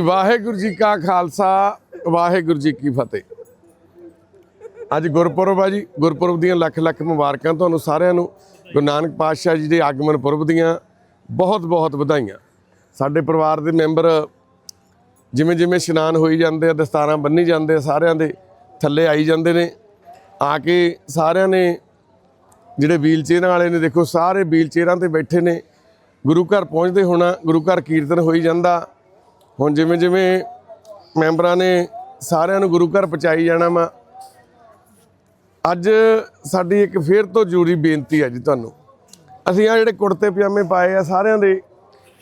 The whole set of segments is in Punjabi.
ਵਾਹਿਗੁਰੂ ਜੀ ਕਾ ਖਾਲਸਾ, ਵਾਹਿਗੁਰੂ ਜੀ ਕੀ ਫਤਿਹ। ਅੱਜ ਗੁਰਪੁਰਬ ਆ ਜੀ, ਗੁਰਪੁਰਬ ਦੀਆਂ ਲੱਖ ਲੱਖ ਮੁਬਾਰਕਾਂ ਤੁਹਾਨੂੰ ਸਾਰਿਆਂ ਨੂੰ। ਗੁਰੂ ਨਾਨਕ ਪਾਤਸ਼ਾਹ ਜੀ ਦੇ ਆਗਮਨ ਪੁਰਬ ਦੀਆਂ ਬਹੁਤ ਬਹੁਤ ਵਧਾਈਆਂ। ਸਾਡੇ ਪਰਿਵਾਰ ਦੇ ਮੈਂਬਰ ਜਿਵੇਂ ਜਿਵੇਂ ਇਸ਼ਨਾਨ ਹੋਈ ਜਾਂਦੇ ਆ, ਦਸਤਾਰਾਂ ਬੰਨੀ ਜਾਂਦੇ ਆ, ਸਾਰਿਆਂ ਦੇ ਥੱਲੇ ਆਈ ਜਾਂਦੇ ਨੇ। ਆ ਕੇ ਸਾਰਿਆਂ ਨੇ ਜਿਹੜੇ ਵੀਲ ਚੇਅਰਾਂ ਵਾਲੇ ਨੇ, ਦੇਖੋ, ਸਾਰੇ ਵੀਲ ਚੇਅਰਾਂ ਤੇ ਬੈਠੇ ਨੇ। ਗੁਰੂ ਘਰ ਪਹੁੰਚਦੇ ਹੋਣਾ, ਗੁਰੂ ਘਰ ਕੀਰਤਨ ਹੋਈ ਜਾਂਦਾ। ਹੁਣ ਜਿਵੇਂ ਜਿਵੇਂ ਮੈਂਬਰਾਂ ਨੇ ਸਾਰਿਆਂ ਨੂੰ ਗੁਰੂ ਘਰ ਪਹੁੰਚਾਈ ਜਾਣਾ ਵਾ, ਅੱਜ ਸਾਡੀ ਇੱਕ ਫੇਰ ਤੋਂ ਜ਼ਰੂਰੀ ਬੇਨਤੀ ਹੈ ਜੀ ਤੁਹਾਨੂੰ। ਅਸੀਂ ਆ ਜਿਹੜੇ ਕੁੜਤੇ ਪਜਾਮੇ ਪਾਏ ਆ ਸਾਰਿਆਂ ਦੇ,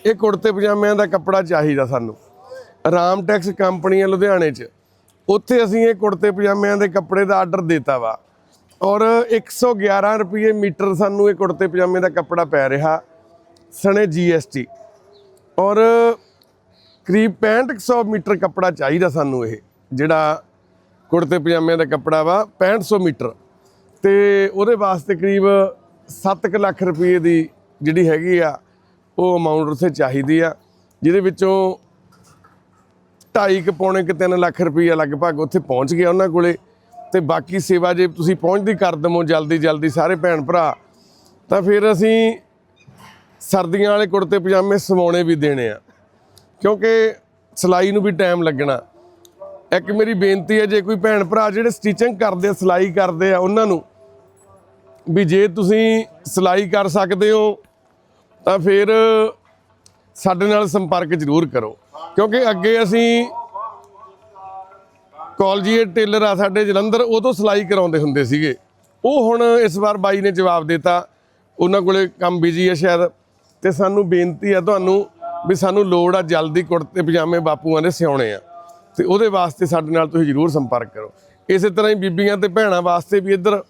ਇਹ ਕੁੜਤੇ ਪਜਾਮਿਆਂ ਦਾ ਕੱਪੜਾ ਚਾਹੀਦਾ ਸਾਨੂੰ। ਰਾਮ ਟੈਕਸ ਕੰਪਨੀ ਹੈ ਲੁਧਿਆਣੇ 'ਚ, ਉੱਥੇ ਅਸੀਂ ਇਹ ਕੁੜਤੇ ਪਜਾਮਿਆਂ ਦੇ ਕੱਪੜੇ ਦਾ ਆਰਡਰ ਦਿੱਤਾ ਵਾ। ਔਰ 111 ਰੁਪਏ ਮੀਟਰ ਸਾਨੂੰ ਇਹ ਕੁੜਤੇ ਪਜਾਮੇ ਦਾ ਕੱਪੜਾ ਪੈ ਰਿਹਾ, ਸਣੇ ਜੀਐਸਟੀ ਔਰ ਕਰੀਬ 6500 ਮੀਟਰ ਕੱਪੜਾ ਚਾਹੀਦਾ ਸਾਨੂੰ ਇਹ, ਜਿਹੜਾ ਕੁੜਤੇ ਪਜਾਮੇ ਦਾ ਕੱਪੜਾ ਵਾ 6500 ਮੀਟਰ। ਤੇ ਉਹਦੇ ਵਾਸਤੇ ਕਰੀਬ 7 ਲੱਖ ਰੁਪਏ ਦੀ ਜਿਹੜੀ ਹੈਗੀ ਆ, ਉਹ ਅਮਾਉਂਟ ਉੱਥੇ ਚਾਹੀਦੀ ਆ, ਜਿਹਦੇ ਵਿੱਚੋਂ 2.5 ਕੁ ਪੌਣੇ ਕਿ 3 ਲੱਖ ਰੁਪਈਆ ਲਗਭਗ ਉੱਥੇ ਪਹੁੰਚ ਗਿਆ ਉਹਨਾਂ ਕੋਲੇ। ਤੇ ਬਾਕੀ ਸੇਵਾ ਜੇ ਤੁਸੀਂ ਪਹੁੰਚਦੀ ਕਰ ਦਮੋ ਜਲਦੀ ਜਲਦੀ ਸਾਰੇ ਭੈਣ ਭਰਾ, ਤਾਂ ਫਿਰ ਅਸੀਂ ਸਰਦੀਆਂ ਵਾਲੇ ਕੁੜਤੇ ਪਜਾਮੇ ਸਵਾਉਣੇ ਵੀ ਦੇਣੇ ਆ। ਕਿਉਂਕਿ ਸਿਲਾਈ ਨੂੰ ਵੀ ਟਾਈਮ ਲੱਗਣਾ। ਇੱਕ ਮੇਰੀ ਬੇਨਤੀ ਹੈ, ਜੇ ਕੋਈ ਭੈਣ ਭਰਾ ਜਿਹੜੇ ਸਟਿਚਿੰਗ ਕਰਦੇ ਆ, ਸਿਲਾਈ ਕਰਦੇ ਆ, ਉਹਨਾਂ ਨੂੰ ਵੀ ਜੇ ਤੁਸੀਂ ਸਿਲਾਈ ਕਰ ਸਕਦੇ ਹੋ, ਤਾਂ ਫਿਰ ਸਾਡੇ ਨਾਲ ਸੰਪਰਕ ਜ਼ਰੂਰ ਕਰੋ। ਕਿਉਂਕਿ ਅੱਗੇ ਅਸੀਂ ਕਾਲਜੀਏ ਟੇਲਰ ਆ, ਸਾਡੇ ਜਲੰਧਰ, ਉਹ ਤੋਂ ਸਿਲਾਈ ਕਰਾਉਂਦੇ ਹੁੰਦੇ ਸੀਗੇ। ਉਹ ਹੁਣ ਇਸ ਵਾਰ ਬਾਈ ਨੇ ਜਵਾਬ ਦਿੱਤਾ। ਉਹਨਾਂ ਕੋਲੇ ਕੰਮ ਬਿਜ਼ੀ ਹੈ ਸ਼ਾਇਦ। ਤੇ ਸਾਨੂੰ ਬੇਨਤੀ ਹੈ, ਤੁਹਾਨੂੰ ਵੀ ਸਾਨੂੰ ਲੋੜ ਆ ਜਲਦੀ ਕੁੜਤੇ ਪਜਾਮੇ ਬਾਪੂਆਂ ਦੇ ਸਿਉਣੇ ਆ। ਤੇ ਉਹਦੇ ਵਾਸਤੇ ਸਾਡੇ ਨਾਲ ਤੁਸੀਂ ਜ਼ਰੂਰ ਸੰਪਰਕ ਕਰੋ। ਇਸੇ ਤਰ੍ਹਾਂ ਹੀ ਬੀਬੀਆਂ ਤੇ ਭੈਣਾਂ ਵਾਸਤੇ ਵੀ ਇੱਧਰ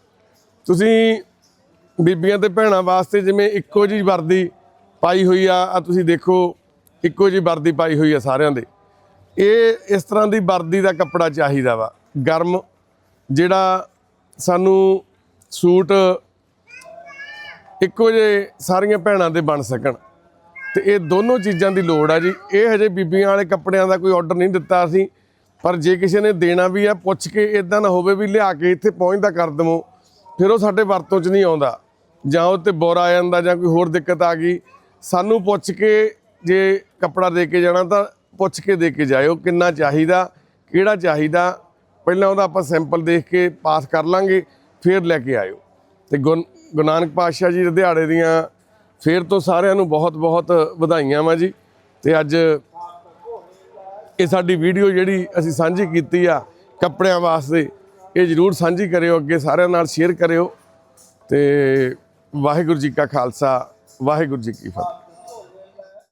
ਤੁਸੀਂ ਬੀਬੀਆਂ ਤੇ ਭੈਣਾਂ ਵਾਸਤੇ ਜਿਵੇਂ ਇੱਕੋ ਜੀ ਵਰਦੀ ਪਾਈ ਹੋਈ ਆ ਆ ਤੁਸੀਂ ਦੇਖੋ, ਇੱਕੋ ਜੀ ਵਰਦੀ ਪਾਈ ਹੋਈ ਆ ਸਾਰਿਆਂ ਦੇ। ਇਹ ਇਸ ਤਰ੍ਹਾਂ ਦੀ ਵਰਦੀ ਦਾ ਕੱਪੜਾ ਚਾਹੀਦਾ ਵਾ। ਗਰਮ ਜਿਹੜਾ ਸਾਨੂੰ ਸੂਟ ਇੱਕੋ ਜੇ ਸਾਰੀਆਂ ਭੈਣਾਂ ਦੇ ਬਣ ਸਕਣ। ਤੇ ਇਹ ਦੋਨੋਂ ਚੀਜ਼ਾਂ ਦੀ ਲੋੜ ਆ ਜੀ। ਇਹ ਹਜੇ ਬੀਬੀਆਂ ਵਾਲੇ ਕੱਪੜਿਆਂ ਦਾ ਕੋਈ ਆਰਡਰ ਨਹੀਂ ਦਿੱਤਾ ਅਸੀਂ। ਪਰ ਜੇ ਕਿਸੇ ਨੇ ਦੇਣਾ ਵੀ ਆ, ਪੁੱਛ ਕੇ ਇਦਾਂ ਨਾ ਹੋਵੇ ਵੀ ਲਿਆ ਕੇ ਇੱਥੇ ਪਹੁੰਚਦਾ ਕਰ ਦਵੋ, ਫਿਰ ਉਹ ਸਾਡੇ ਵਰਤੋਂ 'ਚ ਨਹੀਂ ਆਉਂਦਾ। ਜਾਂ ਉਹ ਤੇ ਬੋਰਾ ਆ ਜਾਂਦਾ ਜਾਂ ਕੋਈ ਹੋਰ ਦਿੱਕਤ ਆ ਗਈ, ਸਾਨੂੰ ਪੁੱਛ ਕੇ ਜੇ ਕੱਪੜਾ ਦੇ ਕੇ ਜਾਣਾ ਤਾਂ ਪੁੱਛ ਕੇ ਦੇ ਕੇ ਜਾਇਓ ਕਿੰਨਾ ਚਾਹੀਦਾ, ਕਿਹੜਾ ਚਾਹੀਦਾ। ਪਹਿਲਾਂ ਉਹਦਾ ਆਪਾਂ ਸੈਂਪਲ ਦੇਖ ਕੇ ਪਾਸ ਕਰ ਲਾਂਗੇ, ਫਿਰ ਲੈ ਕੇ ਆਇਓ। ਤੇ ਗੁਰ ਗੁਰੂ ਨਾਨਕ ਪਾਤਸ਼ਾਹ ਜੀ ਦੇ ਦਿਹਾੜੇ ਦੀਆਂ ਫੇਰ ਤੋਂ ਸਾਰਿਆਂ ਨੂੰ ਬਹੁਤ ਬਹੁਤ ਵਧਾਈਆਂ ਵਾ ਜੀ। ਤੇ ਅੱਜ ਇਹ ਸਾਡੀ ਵੀਡੀਓ ਜਿਹੜੀ ਅਸੀਂ ਸਾਂਝੀ ਕੀਤੀ ਆ ਕੱਪੜਿਆਂ ਵਾਸਤੇ, ਇਹ ਜਰੂਰ ਸਾਂਝੀ ਕਰਿਓ, ਅੱਗੇ ਸਾਰਿਆਂ ਨਾਲ ਸ਼ੇਅਰ ਕਰਿਓ। ਤੇ ਵਾਹਿਗੁਰੂ ਜੀ ਕਾ ਖਾਲਸਾ, ਵਾਹਿਗੁਰੂ ਜੀ ਕੀ ਫਤਿਹ।